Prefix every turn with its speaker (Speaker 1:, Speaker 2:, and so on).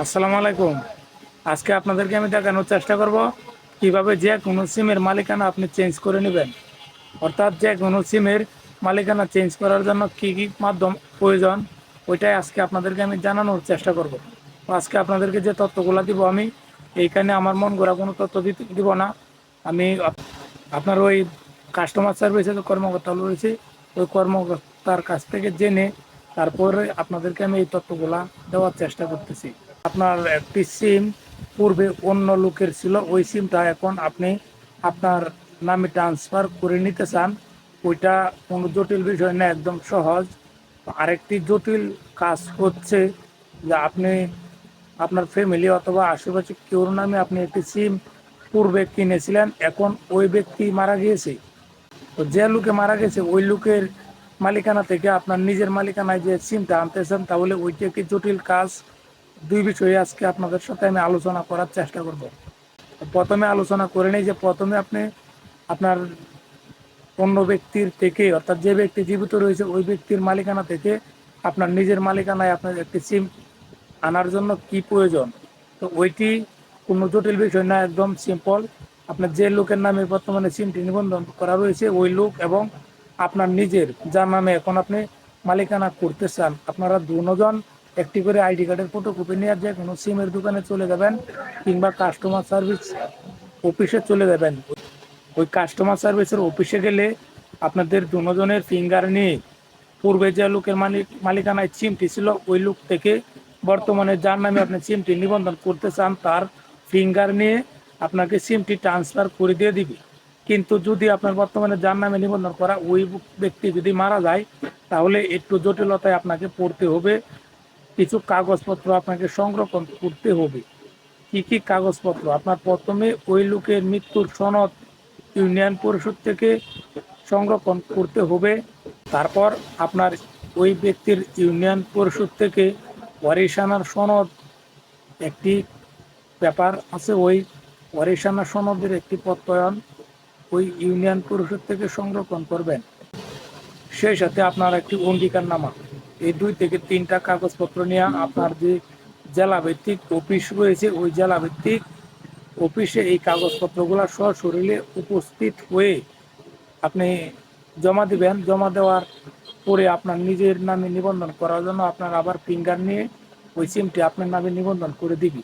Speaker 1: আসসালামু আলাইকুম। আজকে আপনাদেরকে আমি দেখানোর চেষ্টা করব কীভাবে যে কোনো সিমের মালিকানা আপনি চেঞ্জ করে নেবেন। অর্থাৎ যে কোনো সিমের মালিকানা চেঞ্জ করার জন্য কী কী মাধ্যম প্রয়োজন, ওইটাই আজকে আপনাদেরকে আমি জানানোর চেষ্টা করব। আজকে আপনাদেরকে যে তথ্যগুলো দিব আমি, এইখানে আমার মন গড়া কোনো তথ্য দিতে দিব না। আমি আপনার ওই কাস্টমার সার্ভিসে যে কর্মকর্তা রয়েছে, ওই কর্মকর্তার কাছ থেকে জেনে তারপরে আপনাদেরকে আমি এই তথ্যগুলা দেওয়ার চেষ্টা করতেছি। আপনার একটি সিম পূর্বে অন্য লোকের ছিল, ওই সিমটা এখন আপনি আপনার নামে ট্রান্সফার করে নিতে চান। ওইটা কোনো জটিল বিষয় না, একদম সহজ। আরেকটি জটিল কাজ হচ্ছে যে আপনি আপনার ফ্যামিলি অথবা আশেপাশে কেউর নামে আপনি একটি সিম পূর্বে কিনেছিলেন, এখন ওই ব্যক্তি মারা গিয়েছে। তো যে লোকে মারা গেছে, ওই লোকের মালিকানা থেকে আপনার নিজের মালিকানায় যে সিমটা আনতেছেন তাহলে ওইটি একটি জটিল কাজ। দুই বিষয়ে আজকে আপনাদের সাথে আমি আলোচনা করার চেষ্টা করব। প্রথমে আলোচনা করে নেই যে প্রথমে আপনি আপনার অন্য ব্যক্তির থেকে, অর্থাৎ যে ব্যক্তি জীবিত রয়েছে, ওই ব্যক্তির মালিকানা থেকে আপনার নিজের মালিকানায় আপনার একটি সিম আনার জন্য কি প্রয়োজন? তো ওইটি কোনো জটিল বিষয় না, একদম সিম্পল আপনার যে লোকের নামে বর্তমানে সিমটি নিবন্ধন করা রয়েছে, ওই লোক এবং আপনার নিজের, যার নামে এখন আপনি মালিকানা করতে চান, আপনারা দুজন একটি করে আইডি কার্ডের ফটোকপি নিয়ে যে কোনো সিমের দোকানে চলে যাবেন কিংবা কাস্টমার সার্ভিস অফিসে চলে যাবেন। ওই কাস্টমার সার্ভিসের অফিসে গেলে আপনাদের দুজনের ফিঙ্গার নিয়ে পূর্বে যে লোকের মালিক, মালিকানায় সিমটি ছিল, ওই লোক থেকে বর্তমানে যার নামে আপনি সিমটি নিবন্ধন করতে চান, তার ফিঙ্গার নিয়ে আপনাকে সিমটি ট্রান্সফার করে দিয়ে দিবে। কিন্তু যদি আপনার বর্তমানে যার নামে নিবন্ধন করা ওই ব্যক্তি যদি মারা যায়, তাহলে একটু জটিলতায় আপনাকে পড়তে হবে। কিছু কাগজপত্র আপনাকে সংরক্ষণ করতে হবে। কি কি কাগজপত্র? আপনার প্রথমে ওই লোকের মৃত্যুর সনদ ইউনিয়ন পরিষদ থেকে সংরক্ষণ করতে হবে। তারপর আপনার ওই ব্যক্তির ইউনিয়ন পরিষদ থেকে ওয়ারিশানার সনদ একটি ব্যাপার আছে, ওই ওয়ারিশানা সনদের একটি প্রত্যয়ন ওই ইউনিয়ন পরিষদ থেকে সংরক্ষণ করবেন। সেই সাথে আপনার একটি অঙ্গীকার নামা এই দুই থেকে তিনটা কাগজপত্র নিয়ে আপনার যে জেলা ভিত্তিক অফিস রয়েছে, ওই জেলা ভিত্তিক অফিসে এই কাগজপত্রগুলো সশরীরে উপস্থিত হয়ে আপনি জমা দিবেন। জমা দেওয়ার পরে আপনার নিজের নামে নিবন্ধন করার জন্য আপনার আবার ফিঙ্গার নিয়ে ওই সিমটি আপনার নামে নিবন্ধন করে দিবি।